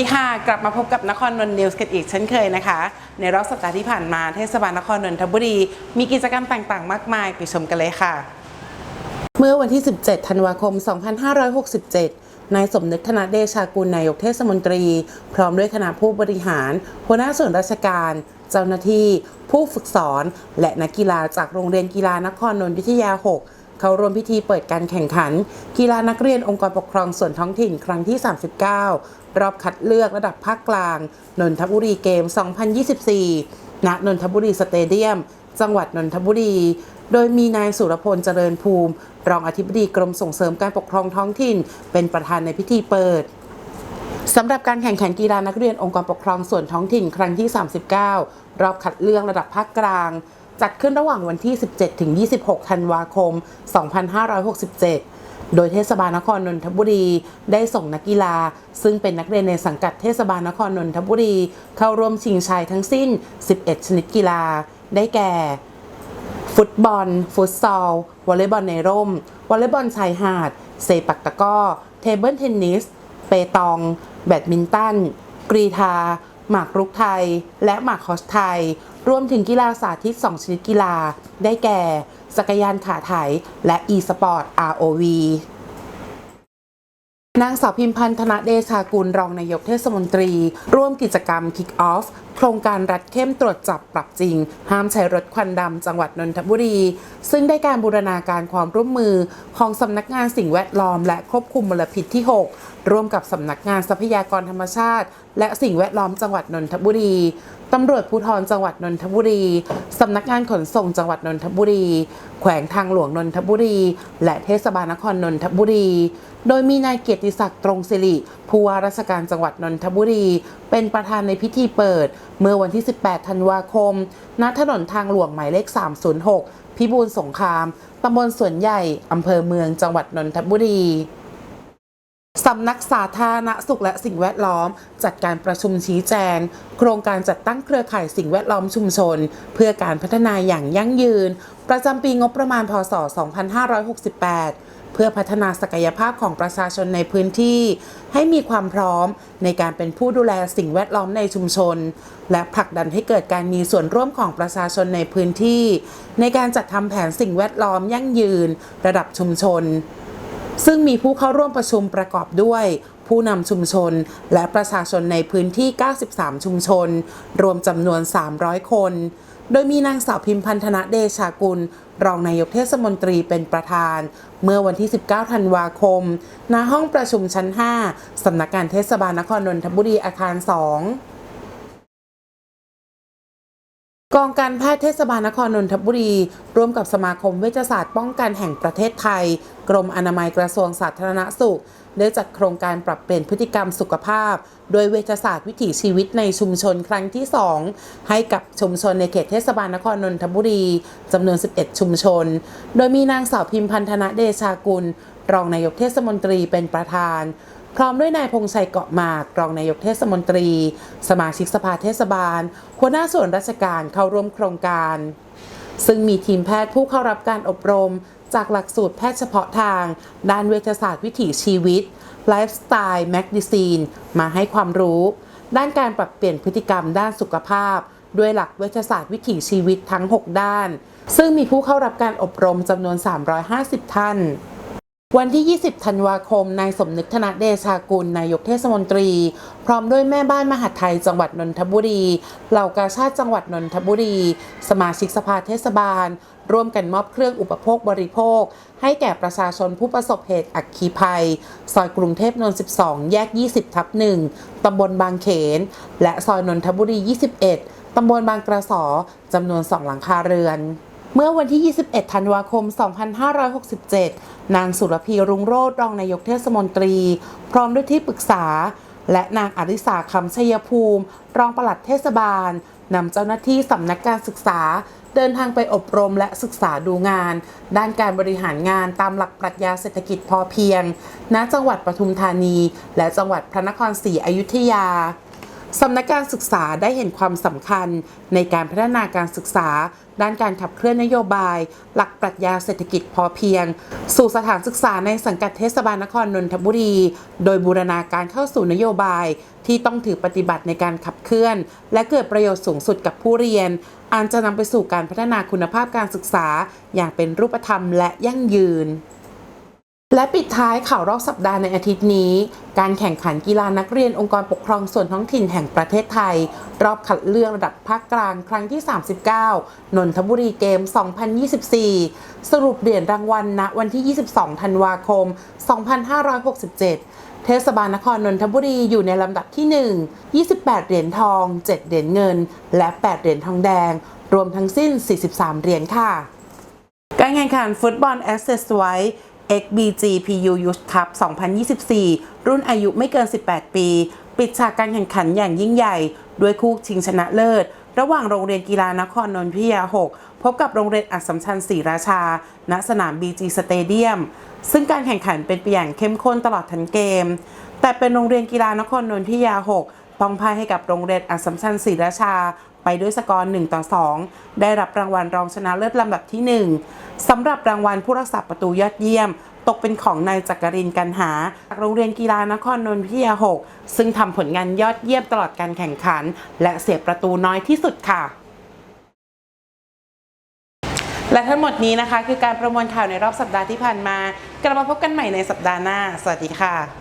ดีค่ะ กลับมาพบกับนครนนท์นิวส์กันอีกเช่นเคยนะคะ ในรอบสัปดาห์ที่ผ่านมาเทศบาลนครนนทบุรี มีกิจกรรมต่างๆ มากมายไปชมกันเลยค่ะ เมื่อวันที่ 17 ธันวาคม 2567 นายสมนึกธนเดชากุลนายกเทศมนตรี พร้อมด้วยคณะผู้บริหาร หัวหน้าส่วนราชการ เจ้าหน้าที่ ผู้ฝึกสอน และนักกีฬาจากโรงเรียนกีฬานครนนท์วิทยา 6 เข้าร่วมพิธีเปิดการแข่งขัน กีฬานักเรียนองค์กรปกครองส่วนท้องถิ่นครั้งที่ 39 รอบคัดเลือกระดับภาคกลาง นนทบุรีเกม 2024 ณ นนทบุรีสเตเดียม จังหวัดนนทบุรี โดยมีนายสุรพลเจริญภูมิ รองอธิบดีกรมส่งเสริมการปกครองท้องถิ่น เป็นประธานในพิธีเปิดสำหรับการแข่งขันกีฬานักเรียนองค์กรปกครองส่วนท้องถิ่นครั้งที่ 39 รอบคัดเลือกระดับภาคกลาง จัดขึ้นระหว่างวันที่ 17 ถึง 26 ธันวาคม 2567 โดยเทศบาลนครนนทบุรีได้ส่งนักกีฬา ซึ่งเป็นนักเรียนในสังกัดเทศบาลนครนนทบุรี เข้าร่วมชิงชัยทั้งสิ้น 11 ชนิดกีฬา ได้แก่ ฟุตบอล ฟุตซอล วอลเลย์บอลในร่ม วอลเลย์บอลชายหาด เซปักตะก้อ เทเบิลเทนนิส เปตอง แบดมินตัน กรีธา หมากรุกไทย และหมากคอสไทย รวมถึงกีฬาสาธิต 2 ชนิดกีฬา ได้แก่ จักรยานขาไถและ e สปอร์ต ROV นางสาวพิมพันธ์ธนเดชากุลรองนายกเทศมนตรี ร่วมกิจกรรม Kick Off โครงการรัดเข้มตรวจจับปรับจริง ห้ามใช้รถควันดำจังหวัดนนทบุรี ซึ่งได้การบูรณาการความร่วมมือของสำนักงานสิ่งแวดล้อมและควบคุมมลพิษที่ 6 ร่วมกับสำนักงานทรัพยากรธรรมชาติและสิ่งแวดล้อมจังหวัดนนทบุรี ตำรวจภูธรจังหวัดนนทบุรี สำนักงานขนส่งจังหวัดนนทบุรี แขวงทางหลวงนนทบุรี และเทศบาลนครนนทบุรี โดยมีนายเกียรติศักดิ์ตรงสิริผู้ว่าราชการจังหวัดนนทบุรี เป็นประธานในพิธีเปิด เมื่อวันที่ 18 ธันวาคม ณ ถนนทางหลวงหมายเลข 306 พิบูลสงคราม ตำบลสวนใหญ่ อำเภอเมืองจังหวัดนนทบุรีำนักสาธารณสุขและสิ่งแวดล้อม จัดการประชุมชี้แจง โครงการจัดตั้งเครือข่ายสิ่งแวดล้อมชุมชน เพื่อการพัฒนาอย่างยั่งยืน ประจำปีงบประมาณพศ 2568 เพื่อพัฒนาศักยภาพของประชาชนในพื้นที่ ให้มีความพร้อมในการเป็นผู้ดูแลสิ่งแวดล้อมในชุมชน และผลักดันให้เกิดการมีส่วนร่วมของประชาชนในพื้นที่ ในการจัดทำแผนสิ่งแวดล้อมยั่งยืน ระดับชุมชน ซึ่งมีผู้เข้าร่วมประชุมประกอบด้วย ผู้นำชุมชน และประชาชนในพื้นที่ 93 ชุมชน รวมจำนวน 300 คน โดยมีนางสาวพิมพันธนะเดชากุล รองนายกเทศมนตรีเป็นประธาน เมื่อวันที่ 19 ธันวาคม ณ ห้องประชุมชั้น 5 สำนักงานเทศบาลนครนนทบุรีอาคาร 2 กองการแพทย์เทศบาลนครนนทบุรี ร่วมกับสมาคมเวชศาสตร์ป้องกันแห่งประเทศไทย กรมอนามัยกระทรวงสาธารณสุข ได้จัดโครงการปรับเปลี่ยนพฤติกรรมสุขภาพ โดยเวชศาสตร์วิถีชีวิตในชุมชนครั้งที่ 2 ให้กับชุมชนในเขตเทศบาลนครนนทบุรีจำนวน 11 ชุมชน โดยมีนางสาวพิมพันธนะเดชากุล รองนายกเทศมนตรีเป็นประธาน พร้อมด้วยนายพงชัยเกาะมากรองนายกเทศมนตรี สมาชิกสภาเทศบาล หัวหน้าส่วนราชการเข้าร่วมโครงการ ซึ่งมีทีมแพทย์ผู้เข้ารับการอบรม จากหลักสูตรแพทย์เฉพาะทาง ด้านเวชศาสตร์วิถีชีวิตไลฟ์สไตล์แมกดิซีนมาให้ความรู้ ด้านการปรับเปลี่ยนพฤติกรรมด้านสุขภาพ ด้วยหลักเวชศาสตร์วิถีชีวิตทั้ง 6 ด้าน ซึ่งมีผู้เข้ารับการอบรมจำนวน 350 ท่าน วันที่ 20 ธันวาคม นายสมนึกธนเดชากุล นายกเทศมนตรี พร้อมด้วยแม่บ้านมหาดไทยจังหวัดนนทบุรี เหล่ากาชาติจังหวัดนนทบุรี สมาชิกสภาเทศบาล ร่วมกันมอบเครื่องอุปโภคบริโภค ให้แก่ประชาชนผู้ประสบเหตุอัคคีภัย ซอยกรุงเทพนนท์12 แยก 20 ทับ 1 ตำบลบางเขน และซอยนนทบุรี 21 ตำบลบางกระสอจำนวน 2 หลังคาเรือน เมื่อวันที่ 21 ธันวาคม 2567 นางสุรพีรุงโรจน์รองนายกเทศมนตรี พร้อมด้วยที่ปรึกษา และนางอริสาคำชัยภูมิ รองปลัดเทศบาลนำเจ้าหน้าที่สำนักการศึกษา เดินทางไปอบรมและศึกษาดูงาน ด้านการบริหารงานตามหลักปรัชญาเศรษฐกิจพอเพียง ณ จังหวัดปทุมธานี และจังหวัดพระนครศรีอยุธยา สำนักการศึกษาได้เห็นความสำคัญในการพัฒนาการศึกษา ด้านการขับเคลื่อนนโยบาย หลักปรัชญาเศรษฐกิจพอเพียง สู่สถานศึกษาในสังกัดเทศบาลนครนนทบุรี โดยบูรณาการเข้าสู่นโยบาย ที่ต้องถือปฏิบัติในการขับเคลื่อน และเกิดประโยชน์สูงสุดกับผู้เรียนอันจะนำไปสู่การพัฒนาคุณภาพการศึกษา อย่างเป็นรูปธรรมและยั่งยืน และปิดท้ายข่าวรอบสัปดาห์ในอาทิตย์นี้ การแข่งขันกีฬานักเรียนองค์กรปกครองส่วนท้องถิ่นแห่งประเทศไทย รอบคัดเลือกระดับภาคกลางครั้งที่ 39 นนทบุรีเกม 2024 สรุปเหรียญรางวัลณวันที่ 22 ธันวาคม 2567 เทศบาลนครนนทบุรีอยู่ในลำดับที่ 1 28 เหรียญทอง 7 เหรียญเงิน และ 8 เหรียญทองแดง รวมทั้งสิ้น 43 เหรียญค่ะ การแข่งขันฟุตบอล Access ไว้ XBG XBG PU Youth Cup 2024 รุ่นอายุไม่เกิน 18 ปี ปิดฉากการแข่งขันอย่างยิ่งใหญ่ ด้วยคู่ชิงชนะเลิศ ระหว่างโรงเรียนกีฬานครนนทพิยา 6 พบกับโรงเรียนอัสสัมชัญศรีราชา ณ สนาม BG Stadium ซึ่งการแข่งขันเป็นไปอย่างเข้มข้นตลอดทั้งเกม แต่เป็นโรงเรียนกีฬานครนนทพิยา 6 ต้องพ่ายให้กับโรงเรียนอัสสัมชัญศรีราชา ด้วยสกอร์1ต่อ 2 ได้รับรางวัลรองชนะเลิศลำดับที่ 1สำหรับรางวัลผู้รักษาประตูยอดเยี่ยม ตกเป็นของนายจักรินกันหา จากโรงเรียนกีฬานครนนทพิทยา 6 ซึ่งทำผลงานยอดเยี่ยมตลอดการแข่งขัน และเสียประตูน้อยที่สุดค่ะและทั้งหมดนี้นะคะ คือการประมวลข่าวในรอบสัปดาห์ที่ผ่านมา กลับมาพบกันใหม่ในสัปดาห์หน้า สวัสดีค่ะ